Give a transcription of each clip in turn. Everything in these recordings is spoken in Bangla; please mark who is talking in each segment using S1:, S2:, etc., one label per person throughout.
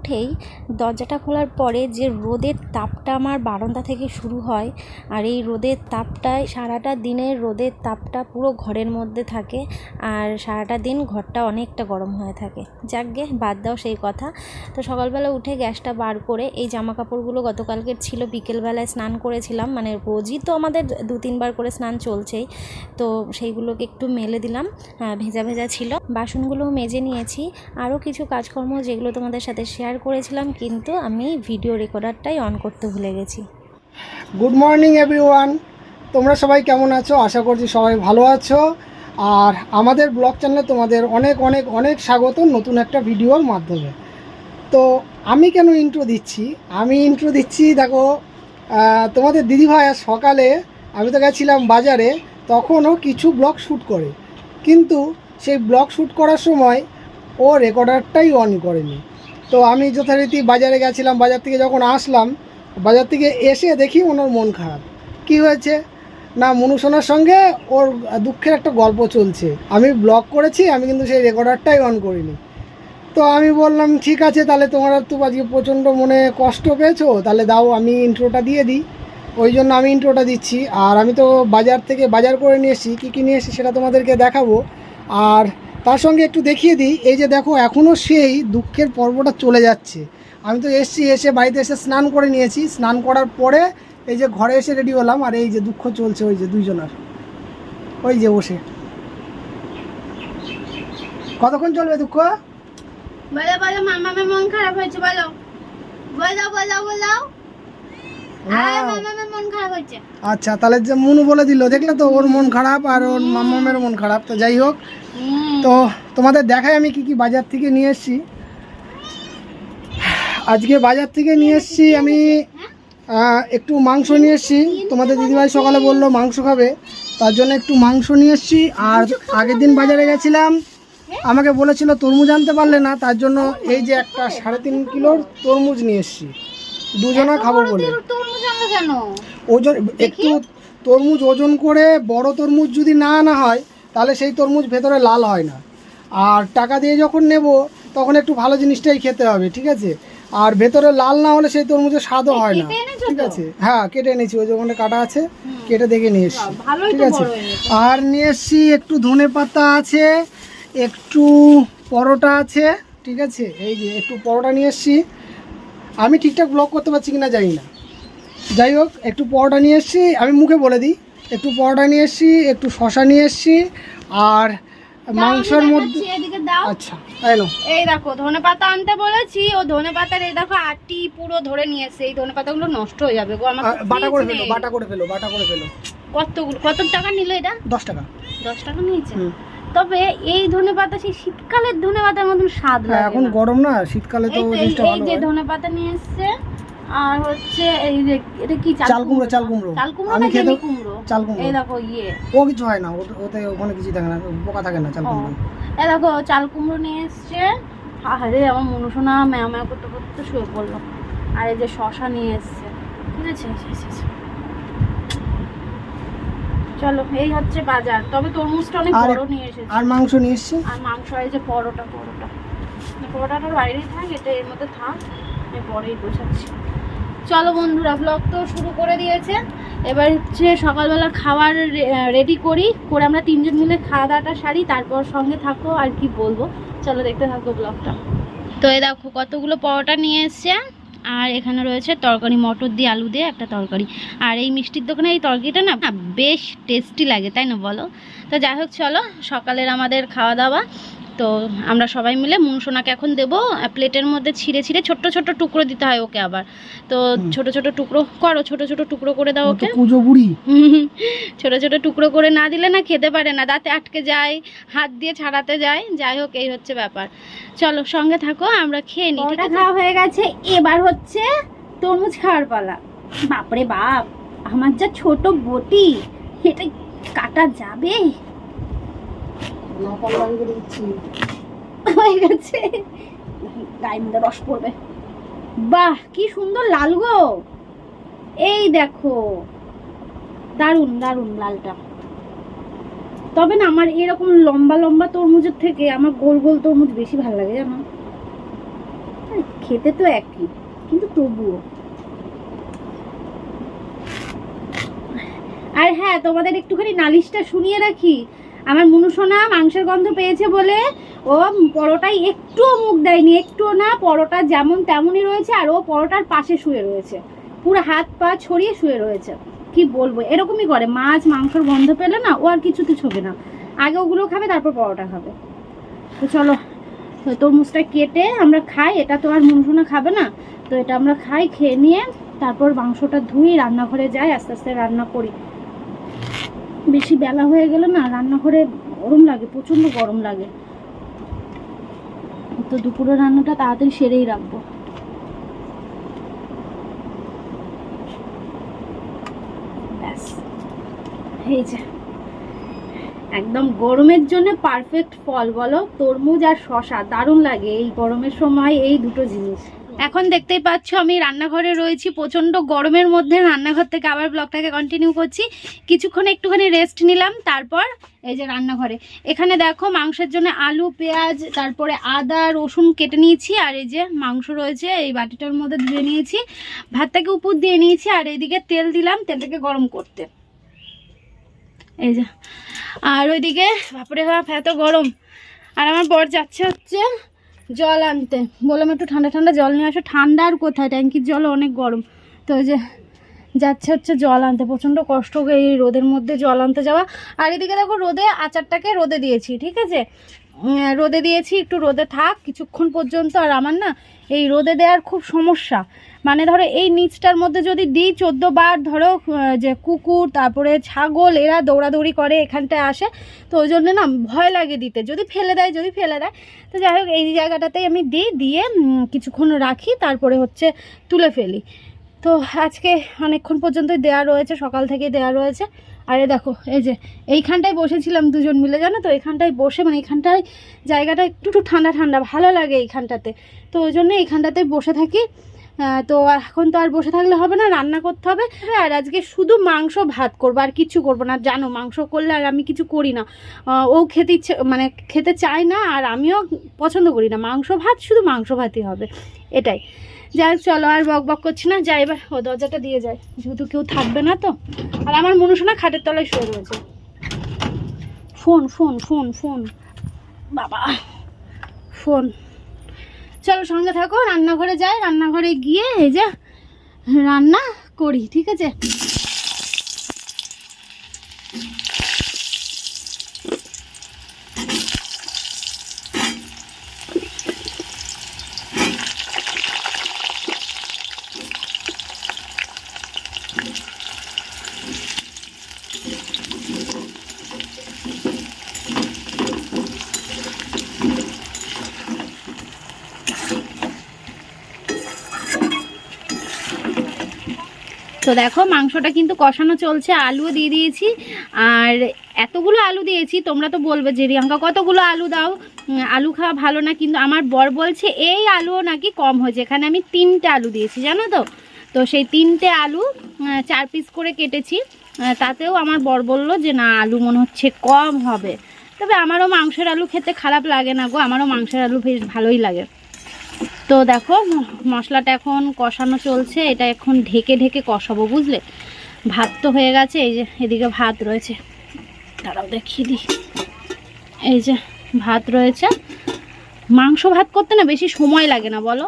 S1: উঠেই দরজাটা খোলার পরে যে রোদের তাপটা আমার বারান্দা থেকে শুরু হয়, আর এই রোদের তাপটায় সারাটা দিনের রোদের তাপটা পুরো ঘরের মধ্যে থাকে, আর সারাটা দিন ঘরটা অনেকটা গরম হয়ে থাকে। যাকগে বাদ দাও সেই কথা। তো সকালবেলা উঠে গ্যাসটা বার করে এই জামা কাপড়গুলো গতকালকের ছিল, বিকেলবেলায় স্নান করেছিলাম মানে রোজই তো আমাদের দু তিনবার করে স্নান চলছেই, তো সেইগুলোকে একটু মেলে দিলাম ভেজা ভেজা ছিল। বাসনগুলোও মেজে নিয়েছি। আরও কিছু কাজকর্ম যেগুলো তোমাদের সাথে শেয়ার করেছিলাম, কিন্তু আমি ভিডিও রেকর্ডারটাই অন করতে ভুলে গেছি।
S2: গুড মর্নিং এভরিওয়ান তোমরা সবাই কেমন আছো? আশা করছি সবাই ভালো আছো। আর আমাদের ব্লগ চ্যানেলে তোমাদের অনেক অনেক অনেক স্বাগত নতুন একটা ভিডিওর মাধ্যমে। তো আমি কেন ইন্ট্রো দিচ্ছি? আমি ইন্ট্রো দিচ্ছি, দেখো তোমাদের দিদিভাই সকালে, আমি তো গেছিলাম বাজারে, তখনও কিছু ব্লগ শ্যুট করে। কিন্তু সেই ব্লগ শ্যুট করার সময় ও রেকর্ডারটাই অন করেনি। তো আমি যথারীতি বাজারে গেছিলাম, বাজার থেকে যখন আসলাম, বাজার থেকে এসে দেখি ওনার মন খারাপ। কি হয়েছে? না মনুসোনার সঙ্গে ওর দুঃখের একটা গল্প চলছে। আমি ব্লগ করেছি, আমি কিন্তু সেই রেকর্ডারটাই অন করিনি। তো আমি বললাম, ঠিক আছে, তাহলে তোমার তো আজকে প্রচণ্ড মনে কষ্ট পেয়েছ, তাহলে দাও, আমি ইন্ট্রোটা দিয়ে দিই। ওই জন্য আমি ইন্ট্রোটা দিচ্ছি। আর আমি তো বাজার থেকে বাজার করে নিয়ে এসেছি, কী কী নিয়ে এসেছি সেটা তোমাদেরকে দেখাবো। আর তার সঙ্গে একটু দেখিয়ে দিই, এই যে দেখো এখনও সেই দুঃখের পর্বটা চলে যাচ্ছে। আমি তো এসছি, এসে বাড়িতে এসে স্নান করে নিয়েছি। স্নান করার পরে এই যে ঘরে এসে রেডি হলাম, আর এই যে দুঃখ চলছে ওই যে দুইজনার। ওই যে বসে। কতক্ষণ চলবে দুঃখ?
S3: বলো বলো মামামের মন খারাপ হয়েছে, বলো। বলো বলো বলো আরে
S2: হ্যাঁ।
S3: মামামের মন খারাপ হয়েছে
S2: আচ্ছা তাহলে যে মনু বলে দিল দেখলে তো ওর মন খারাপ আর ওর মামামের মন খারাপ তো যাই হোক। তো তোমাদের দেখাই আমি কি কি বাজার থেকে নিয়ে এসেছি। আজকে বাজার থেকে নিয়ে এসেছি আমি একটু মাংস নিয়ে এসেছি। তোমাদের দিদিভাই সকালে বলল মাংস খাবে তার জন্য একটু মাংস নিয়ে এসেছি। আর আগের দিন বাজারে গেছিলাম আমাকে বলেছিল তরমুজ আনতে পারলে না তার জন্য এই যে একটা সাড়ে তিন কিলোর তরমুজ নিয়ে এসেছি। দুজনা খাব বলে।
S3: তরমুজ আনলো কেন?
S2: ওজন একটু তরমুজ ওজন করে বড় তরমুজ যদি না আনা হয় তাহলে সেই তরমুজ ভেতরে লাল হয় না। আর টাকা দিয়ে যখন নেব তখন একটু ভালো জিনিসটাই খেতে হবে ঠিক আছে? আর ভেতরে লাল না হলে সেই তরমুজের স্বাদও হয় না ঠিক আছে? হ্যাঁ কেটে এনেছি ওই ওখানে কাটা আছে কেটে দেখে নিয়ে এসছি ঠিক আছে? আর নিয়ে এসছি একটু ধনে পাতা আছে একটু পরোটা আছে ঠিক আছে? এই যে একটু পরোটা নিয়ে এসছি। আমি ঠিকঠাক ব্লগ করতে পারছি কিনা জানি না। যাই হোক একটু পরোটা নিয়ে এসছি আমি মুখে বলে দিই। একটু পরোটা নিয়ে এসছি একটু শশা নিয়ে এসছি আর মাংসের মধ্যে আচ্ছা এলো
S3: এই দেখো ধনে পাতা আনতে বলেছি ও ধনে পাতার এই দেখো আটি পুরো ধরে নিয়ে নিয়েছে এই ধনে পাতাগুলো নষ্ট হয়ে যাবে গো আমার
S2: বাটা করে ফেলো বাটা করে ফেলো বাটা করে ফেলো।
S3: কতগুলো কত টাকা নিল এটা?
S2: দশ টাকা।
S3: দশ টাকা নিয়েছে। তবে এই ধনে পাতা সেই শীতকালের ধনে পাতার মতন স্বাদ
S2: হ্যাঁ,
S3: লাগে
S2: এখন গরম না শীতকালে তো
S3: এই এই-
S2: জিনিসটা
S3: এই
S2: ভালো
S3: যে ধনে পাতা নিয়ে এসছে আর হচ্ছে এই যে এটা কি
S2: চাল কুমড়ো চাল কুমড়ো।
S3: চাল কুমড়ো
S2: আমি খেতে
S3: কুমড়ো?
S2: চাল কুমড়ো।
S3: এই দেখো ইয়ে।
S2: ও কিছু হয় না ওতে- ওখানে কিছু থাকে না পোকা থাকে না চাল কুমড়ো।
S3: এই দেখো চাল কুমড়ো নিয়ে এসছে। আরে আমার মনুষোনা ম্যাও ম্যাও করতে করতে শুয়ে পড়ল। আর এই যে শশা নিয়ে এসছে। ঠিক আছে? আচ্ছা, আচ্ছা, আচ্ছা। চলো এই হচ্ছে বাজার। তবে তরমুজটা অনেক বড় নিয়ে এসেছে।
S2: আর মাংস নিয়ে এসছি?
S3: আর মাংস এই যে পরোটা পরোটা। পরোটাটা বাইরেই থাক এটা এর মধ্যে থাক আমি পরেই বসাচ্ছি চলো বন্ধুরা ব্লগ তো শুরু করে দিয়েছে। এবার হচ্ছে সকালবেলা খাবার রেডি করি। করে আমরা তিনজন মিলে খাওয়া দাওয়াটা সারি তারপর সঙ্গে থাকো আর কি বলব। চলো দেখতে থাকো ব্লগটা তো এই দেখো কতগুলো পরোটা নিয়ে এসছে। আর এখানে রয়েছে তরকারি, মটর দিয়ে আলু দিয়ে একটা তরকারি। আর এই মিষ্টির দোকানে এই তরকারিটা না, বেশ টেস্টি লাগে, তাই না বলো? তো যাই হোক, চলো, সকালের আমাদের খাওয়া দাওয়া তো আমরা সবাই মিলে মুনসোনাকে এখন দেবো প্লেটের মধ্যে ছিঁড়ে ছিঁড়ে ছোট্ট ছোট্ট টুকরো দিতে হয় ওকে আবার। তো। ছোট ছোট টুকরো করো ছোট ছোট টুকরো করে দাও ওকে।
S2: কুজো বুড়ি।
S3: হুম, ছোট ছোট টুকরো করে না দিলে না খেতে পারে না দাঁতে আটকে যায় হাত দিয়ে ছাড়াতে যায় যাই হোক এই হচ্ছে ব্যাপার। চলো সঙ্গে থাকো আমরা খেয়ে নিই খাওয়া হয়ে গেছে এবার হচ্ছে তরমুজ খাওয়ার পালা। বাপরে বাপ আমার যা ছোট বটি এটা কাটা যাবে?
S2: না পারলে আমি করে দিচ্ছি।
S3: হয়ে গেছে গায়ের মধ্যে রস পড়বে। বাহ কি সুন্দর লাল গো। এই দেখো। দারুণ দারুণ লালটা। তবে না আমার এরকম লম্বা লম্বা তরমুজের থেকে আমার গোল গোল তরমুজ বেশি ভালো লাগে জানো? খেতে তো একই কিন্তু তবুও। আর হ্যাঁ তোমাদের একটুখানি নালিশটা শুনিয়ে রাখি। আমার মনুসোনা মাংসের গন্ধ পেয়েছে বলে ও পরোটায় একটুও মুখ দেয়নি, একটুও না, পরোটা যেমন তেমনই রয়েছে আর ও পরোটার পাশে শুয়ে রয়েছে। পুরো হাত পা ছড়িয়ে শুয়ে রয়েছে। কি বলব, এরকমই করে। মাছ, মাংসর গন্ধ পেলে না ও আর কিছুতে ছবে না। আগে ওগুলো খাবে, তারপর পরোটা খাবে। তো চলো তরমুজটা কেটে আমরা খাই। এটা তো আর মনসোনা খাবে না। তো এটা আমরা খাই, খেয়ে নিয়ে তারপর মাংসটা ধুই রান্নাঘরে যাই, আস্তে আস্তে রান্না করি। বেশি বেলা হয়ে গেলে না রান্নাঘরে গরম লাগে, প্রচণ্ড গরম লাগে। তো দুপুরের রান্নাটা তাড়াতাড়ি সেরেই রাখব। ব্যাস, এই যে। একদম গরমের জন্য পারফেক্ট ফল বলো, তরমুজ আর শশা দারুণ লাগে এই গরমের সময় এই দুটো জিনিস। এখন দেখতেই পাচ্ছ আমি রান্নাঘরে রয়েছি, প্রচণ্ড গরমের মধ্যে রান্নাঘর থেকে আবার ব্লগটাকে কন্টিনিউ করছি। কিছুক্ষণ একটুখানি রেস্ট নিলাম, তারপর এই যে রান্নাঘরে। এখানে দেখো মাংসের জন্য আলু, পেঁয়াজ, তারপরে আদা, রসুন কেটে নিয়েছি, আর এই যে মাংস রয়েছে, এই বাটিটার মধ্যে ধুয়ে নিয়েছি। ভাতটাকে উপর দিয়ে নিয়েছি, আর এইদিকে তেল দিলাম, তেলটাকে গরম করতে। এই যে, আর ওইদিকে বাপরে বাপ এত গরম। আর আমার বর যাচ্ছে হচ্ছে জল আনতে। বললাম, একটু ঠান্ডা ঠান্ডা জল নিয়ে আসো। ঠান্ডা আর কোথায়? ট্যাঙ্কির জল অনেক গরম। তো ওই যে যাচ্ছে হচ্ছে জল আনতে। প্রচণ্ড কষ্ট এই রোদের মধ্যে জল আনতে যাওয়া। আর এদিকে দেখো রোদে আচারটাকে রোদে দিয়েছি, ঠিক আছে? রোদে দিয়েছি, একটু রোদে থাক, কিছুক্ষণ পর্যন্ত। আর আমার না এই রোদে দেওয়ার খুব সমস্যা। মানে ধরো এই নিচটার মধ্যে যদি দিই, চোদ্দ বার ধরো যে কুকুর, তারপরে ছাগল, এরা দৌড়াদৌড়ি করে, এখানটায় আসে, তো ওই জন্য না ভয় লাগে দিতে। যদি ফেলে দেয়, যদি ফেলে দেয়। তো যাই হোক, এই জায়গাটাতেই আমি দিই, দিয়ে কিছুক্ষণ রাখি, তারপরে হচ্ছে তুলে ফেলি। তো আজকে অনেকক্ষণ পর্যন্তই দেওয়া রয়েছে, সকাল থেকে দেওয়া রয়েছে। আর দেখো, এই যে এইখানটায় বসেছিলাম দুজন মিলে, জানো তো? এখানটায় বসে মানে এখানটায় জায়গাটা একটু একটু ঠান্ডা ঠান্ডা, ভালো লাগে এইখানটাতে। তো ওই জন্য এইখানটাতে বসে থাকি। তো এখন তো আর বসে থাকলে হবে না, রান্না করতে হবে। আর আজকে শুধু মাংস ভাত করব, আর কিচ্ছু করব না। জানো, মাংস করলে আর আমি কিছু করি না। ও খেতে ইচ্ছে মানে খেতে চায় না, আর আমিও পছন্দ করি না। মাংস ভাত, শুধু মাংস ভাতই হবে। এটাই। যাই চলো আর বক বক করছি না। যাই এবার ও দরজাটা দিয়ে যায়। যেহেতু কেউ থাকবে না তো। আর আমার মনুষনা খাটের তলায় শুয়ে রয়েছে। Phone phone phone phone. বাবা। ফোন। চলো সঙ্গে থাকো রান্নাঘরে যাই রান্নাঘরে গিয়ে এই যে রান্না করি ঠিক আছে? তো দেখো মাংসটা কিন্তু কষানো চলছে, আলুও দিয়ে দিয়েছি। আর এতগুলো আলু দিয়েছি, তোমরা তো বলবে যে, রিয়াঙ্কা, কতগুলো আলু দাও? আলু খাওয়া ভালো না, কিন্তু আমার বর বলছে, এই আলুও নাকি কম হয়েছে, এখানে আমি তিনটে আলু দিয়েছি, জানো তো? তো সেই তিনটে আলু চার পিস করে কেটেছি। তাতেও আমার বর বলল যে, না, আলু মনে হচ্ছে কম হবে। তবে আমারও মাংসের আলু খেতে খারাপ লাগে না গো, আমারও মাংসের আলু বেশ ভালোই লাগে। তো দেখো, মশলাটা এখন কষানো চলছে, এটা এখন ঢেকে ঢেকে কষাবো, বুঝলে? ভাত তো হয়ে গেছে, এই যে এদিকে ভাত রয়েছে। দাঁড়াও, দেখিয়ে দিই। এই যে ভাত রয়েছে। মাংস ভাত করতে না বেশি সময় লাগে না, বলো?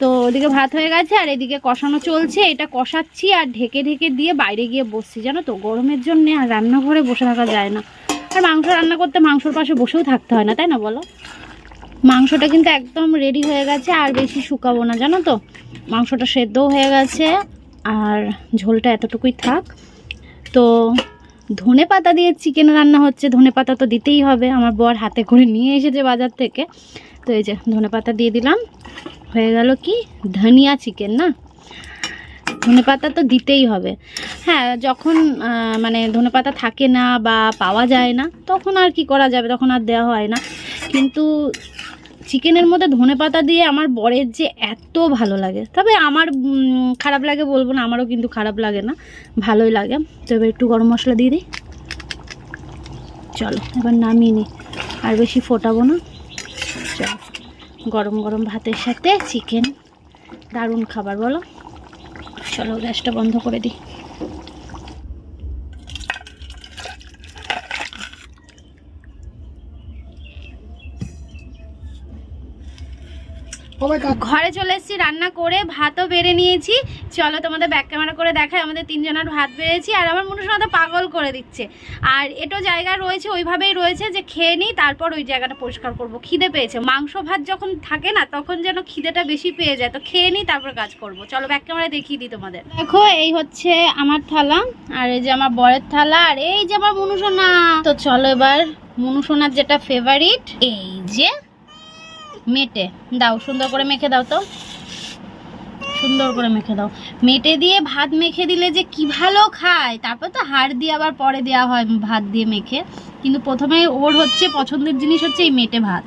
S3: তো ওদিকে ভাত হয়ে গেছে, আর এদিকে কষানো চলছে। এটা কষাচ্ছি আর ঢেকে ঢেকে দিয়ে বাইরে গিয়ে বসছি, জানো তো? গরমের জন্য আর রান্নাঘরে বসে থাকা যায় না। আর মাংস রান্না করতে মাংসর পাশে বসেও থাকতে হয় না, তাই না বলো? মাংসটা কিন্তু একদম রেডি হয়ে গেছে, আর বেশি শুকাবো না, জানো তো? মাংসটা সেদ্ধও হয়ে গেছে, আর ঝোলটা এতটুকুই থাক। তো ধনে পাতা দিয়ে চিকেন রান্না হচ্ছে, ধনে পাতা তো দিতেই হবে, আমার বর হাতে করে নিয়ে এসেছে বাজার থেকে। তো এই যে ধনে পাতা দিয়ে দিলাম, হয়ে গেল কি? ধনিয়া চিকেন না? ধনে পাতা তো দিতেই হবে। হ্যাঁ যখন মানে ধনে পাতা থাকে না বা পাওয়া যায় না, তখন আর কি করা যাবে? তখন আর দেওয়া হয় না। কিন্তু চিকেনের মধ্যে ধনে পাতা দিয়ে আমার বরের যে এত ভালো লাগে। তবে আমার খারাপ লাগে বলব না, আমারও কিন্তু খারাপ লাগে না, ভালোই লাগে। তো এবার একটু গরম মশলা দিয়ে দিই। চলো, এবার নামিয়ে নিই। আর বেশি ফোটাবো না। চলো, গরম গরম ভাতের সাথে চিকেন, দারুণ খাবার, বলো? চলো, গ্যাসটা বন্ধ করে দিই। ঘরে চলে এসেছি, রান্না করে ভাতও বেড়ে নিয়েছি। চলো তোমাদের ব্যাক ক্যামেরা করে দেখায় আমাদের তিনজনের ভাত বেড়েছি, আর আমার মনে হয় পাগল করে দিচ্ছে। আর এটো জায়গা রয়েছে, ওইভাবেই রয়েছে যে খেয়ে নিই, তারপর ওই জায়গাটা পরিষ্কার করব। খিদে পেয়েছে। মাংস ভাত যখন থাকে না, তখন যেন খিদেটা বেশি পেয়ে যায়। তো খেয়ে নিই, তারপর কাজ করব। চলো ব্যাক ক্যামেরা দেখিয়ে দিই তোমাদের। দেখো, এই হচ্ছে আমার থালা, আর এই যে আমার বরের থালা, আর এই যে আমার মনুসোনা তো চলো এবার মনুসোনার যেটা ফেভারিট এই যে মেটে। দাও, সুন্দর করে মেখে দাও তো। সুন্দর করে মেখে দাও। মেটে দিয়ে ভাত মেখে দিলে যে কি ভালো খায়, তারপর তো হাড় দিয়ে আবার পরে দেওয়া হয় ভাত দিয়ে মেখে। কিন্তু প্রথমে ওর হচ্ছে, পছন্দের জিনিস হচ্ছে এই মেটে ভাত।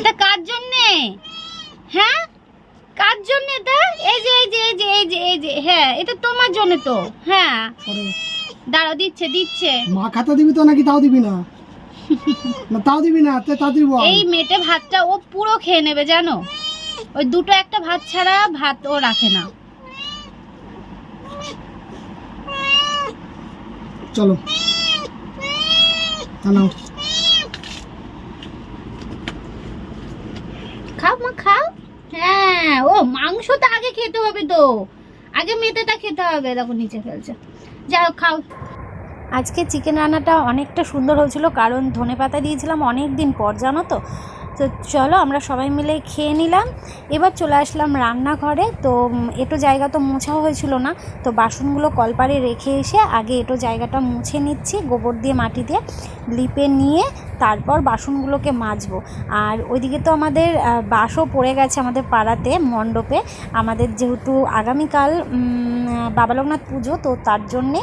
S3: এটা কার জন্যে? হ্যাঁ? কার জন্য এটা? এই যে এই যে এই যে এই যে এই যে হ্যাঁ এটা তোমার জন্য তো। হ্যাঁ। দাঁড়াও, দিচ্ছে দিচ্ছে।
S2: মা খাতা দিবি তো নাকি তাও দিবি না? না তাও দিবি না তে দিব
S3: এই মেটে ভাতটা ও পুরো খেয়ে নেবে জানো? ওই দুটো একটা ভাত ছাড়া ভাত ও রাখে না।
S2: চলো। নাও।
S3: খাও মা খাও। হ্যাঁ ও মাংসটা আগে খেতে হবে তো। আগে মেটেটা খেতে হবে দেখো নিচে ফেলছে। যাও খাও।
S1: আজকে চিকেন রান্নাটা অনেকটা সুন্দর হয়েছিল, কারণ ধনে পাতা দিয়েছিলাম অনেক দিন পর, জানো তো? তো চলো আমরা সবাই মিলে খেয়ে নিলাম। এবার চলে আসলাম রান্নাঘরে। তো এটো জায়গা তো মোছাও হয়েছিল না, তো বাসনগুলো কলপারে রেখে এসে আগে এটো জায়গাটা মুছে নিচ্ছি গোবর দিয়ে, মাটি দিয়ে, লিপে নিয়ে তারপর বাসনগুলোকে মাজবো। আর ওইদিকে তো আমাদের বাসও পড়ে গেছে আমাদের পাড়াতে, মণ্ডপে। আমাদের যেহেতু আগামীকাল বাবা লোকনাথ পুজো, তো তার জন্যে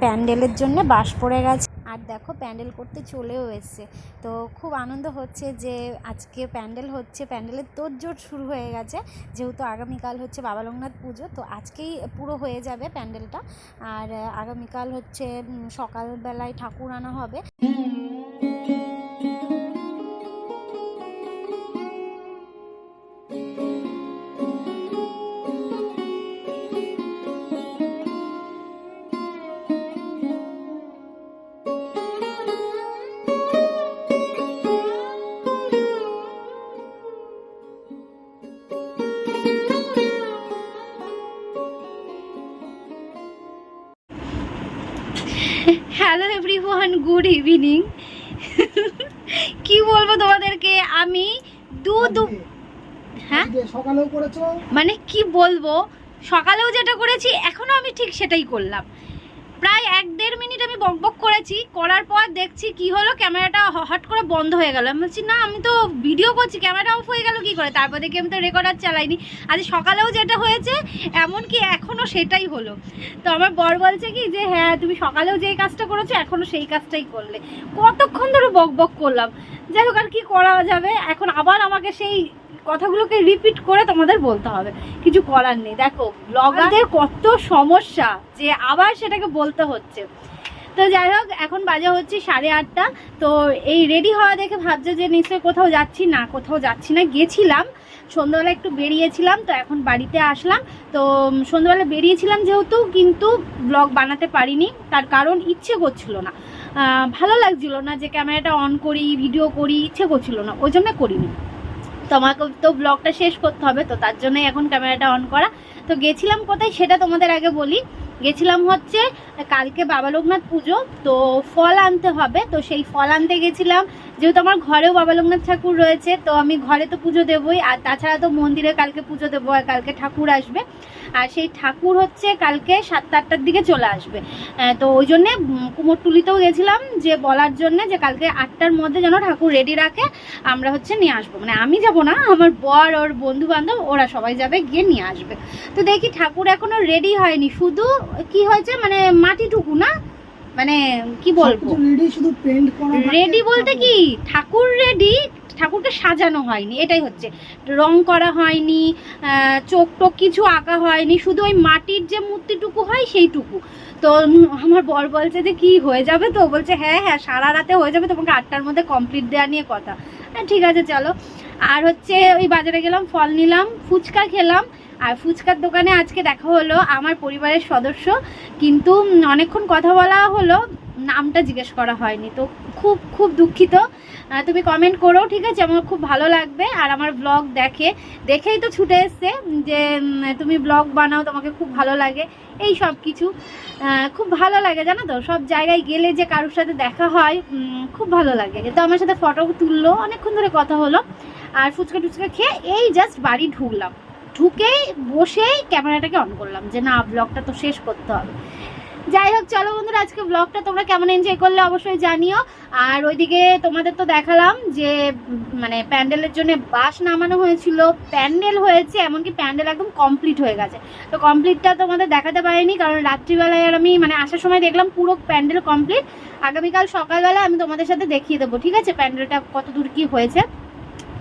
S1: প্যান্ডেলের জন্যে বাস পড়ে গেছে। আর দেখো প্যান্ডেল করতে চলেও এসছে। তো খুব আনন্দ হচ্ছে যে আজকে প্যান্ডেল হচ্ছে, প্যান্ডেলের তোড়জোড় শুরু হয়ে গেছে। যেহেতু আগামীকাল হচ্ছে বাবা লোকনাথ পুজো, তো আজকেই পুরো হয়ে যাবে প্যান্ডেলটা। আর আগামীকাল হচ্ছে সকালবেলায় ঠাকুর আনা হবে।
S3: ইভিনিং কি বলব তোমাদেরকে? আমি দু দু হ্যাঁ?
S2: সকালেও করেছ?
S3: মানে কি বলব? সকালেও যেটা করেছি এখনও আমি ঠিক সেটাই করলাম। প্রায় এক দেড় মিনিট আমি বক বক করেছি, করার পর দেখছি কি হলো, ক্যামেরাটা হট করে বন্ধ হয়ে গেল। আমি বলছি, না, আমি তো ভিডিও করছি ক্যামেরাটা অফ হয়ে গেল কি করে? তারপর দেখি আমি তো রেকর্ডার চালাইনি। আজ সকালেও যেটা হয়েছে, এমনকি এখনও সেটাই হলো। তো আমার বর বলছে কি যে হ্যাঁ তুমি সকালেও যেই কাজটা করেছ, এখনও সেই কাজটাই করলে। কতক্ষণ ধরে বক বক করলাম। যাই হোক, আর কি করা যাবে? এখন আবার আমাকে সেই কথাগুলোকে রিপিট করে তোমাদের বলতে হবে। কিছু করার নেই। দেখো ব্লগারদের কত সমস্যা যে আবার সেটাকে বলতে হচ্ছে। তো যাই হোক, এখন বাজে হচ্ছে সাড়ে আটটা। তো এই রেডি হওয়া দেখে ভাবছে যে নিশ্চয়ই কোথাও যাচ্ছি না, কোথাও যাচ্ছি না। গেছিলাম, সন্ধ্যাবেলা একটু বেরিয়েছিলাম, তো এখন বাড়িতে আসলাম। তো সন্ধ্যাবেলা বেরিয়েছিলাম যেহেতু, কিন্তু ব্লগ বানাতে পারিনি। তার কারণ ইচ্ছে করছিল না। ভালো লাগছিল না যে ক্যামেরাটা অন করি ভিডিও করি, ইচ্ছে করছিল না। ওই জন্য করিনি। তো আমাকে তো ব্লগটা শেষ করতে হবে, তো তার জন্যই এখন ক্যামেরাটা অন করা। তো গেছিলাম কোথায় সেটা তোমাদের আগে বলি। গেছিলাম হচ্ছে কালকে বাবা লোকনাথ পুজো, তো ফল আনতে হবে, তো সেই ফল আনতে গেছিলাম যেহেতু আমার ঘরেও বাবা লোকনাথ ঠাকুর রয়েছে, তো আমি ঘরে তো পুজো দেবই, আর তাছাড়া তো মন্দিরে কালকে পুজো দেবো, আর কালকে ঠাকুর আসবে। আর সেই ঠাকুর হচ্ছে কালকে সাতটা আটটার দিকে চলে আসবে। তো ওই জন্যে কুমোরটুলিতেও গেছিলাম যে বলার জন্য যে কালকে আটটার মধ্যে যেন ঠাকুর রেডি রাখে, আমরা হচ্ছে নিয়ে আসব। মানে আমি যাব না, আমার বর, ওর বন্ধু বান্ধব ওরা সবাই যাবে, গিয়ে নিয়ে আসবে। তো দেখি ঠাকুর এখনও রেডি হয়নি। শুধু কি হয়েছে মানে মাটিটুকু না? মানে কি বলব?
S2: রেডি শুধু পেন্ট করা
S3: রেডি বলতে কি? ঠাকুর রেডি ঠাকুরকে সাজানো হয়নি এটাই হচ্ছে। রং করা হয়নি চোখ টোক কিছু আঁকা হয়নি শুধু ওই মাটির যে মূর্তিটুকু হয় সেইটুকু। তো আমার বর বলছে যে কি হয়ে যাবে তো? বলছে হ্যাঁ হ্যাঁ সারা রাতে হয়ে যাবে তোমাকে আটটার মধ্যে কমপ্লিট দেওয়া নিয়ে কথা। হ্যাঁ, ঠিক আছে চলো। আর হচ্ছে ওই বাজারে গেলাম ফল নিলাম ফুচকা খেলাম আর ফুচকার দোকানে আজকে দেখা হলো আমার পরিবারের সদস্য। কিন্তু অনেকক্ষণ কথা বলা হলো, নামটা জিজ্ঞেস করা হয়নি। তো খুব খুব দুঃখিত। তুমি কমেন্ট করো, ঠিক আছে? আমার খুব ভালো লাগবে। আর আমার ব্লগ দেখে, দেখেই তো ছুটে এসছে যে তুমি ব্লগ বানাও, তোমাকে খুব ভালো লাগে। এই সব কিছু খুব ভালো লাগে, জানো তো? সব জায়গায় গেলে যে কারোর সাথে দেখা হয় খুব ভালো লাগে। তো আমার সাথে ফটো তুললো, অনেকক্ষণ ধরে কথা হলো। আর ফুচকা টুচকা খেয়ে এই জাস্ট বাড়ি ঢুকলাম। ঢুকেই বসেই ক্যামেরাটাকে অন করলাম যে না ব্লগটা তো শেষ করতে হবে। যাই হোক, চলো বন্ধুরা, আজকে ব্লগটা তোমরা কেমন এনজয় করলে অবশ্যই জানিও। আর ওইদিকে তোমাদের তো দেখালাম যে মানে প্যান্ডেলের জন্য বাস নামানো হয়েছিল। প্যান্ডেল হয়েছে, এমনকি প্যান্ডেল একদম কমপ্লিট হয়ে গেছে। তো কমপ্লিটটা তোমাদের দেখাতে পারিনি, কারণ রাত্রিবেলায় আর আমি মানে আসার সময় দেখলাম পুরো প্যান্ডেল কমপ্লিট আগামীকাল সকালবেলা আমি তোমাদের সাথে দেখিয়ে দেবো, ঠিক আছে? প্যান্ডেলটা কত দূর কী হয়েছে?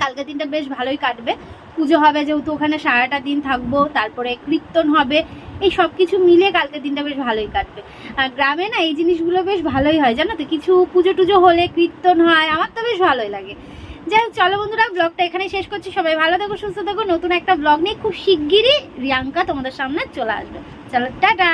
S3: কালকে দিনটা বেশ ভালোই কাটবে। পুজো হবে যেহেতু ওখানে সারাটা দিন থাকব, তারপরে কীর্তন হবে, এই সব কিছু মিলে কালকে দিনটা বেশ ভালোই কাটবে। আর গ্রামে না এই জিনিসগুলো বেশ ভালোই হয়, জানো তো? কিছু পুজো টুজো হলে কীর্তন হয়, আমার তো বেশ ভালোই লাগে। যাই হোক, চলো বন্ধুরা, ব্লগটা এখানে শেষ করছি। সবাই ভালো থাকো, সুস্থ থেকো। নতুন একটা ব্লগ নিয়ে খুব শিগগিরই রিয়াঙ্কা তোমাদের সামনে চলে আসবে। চলো, টাটা!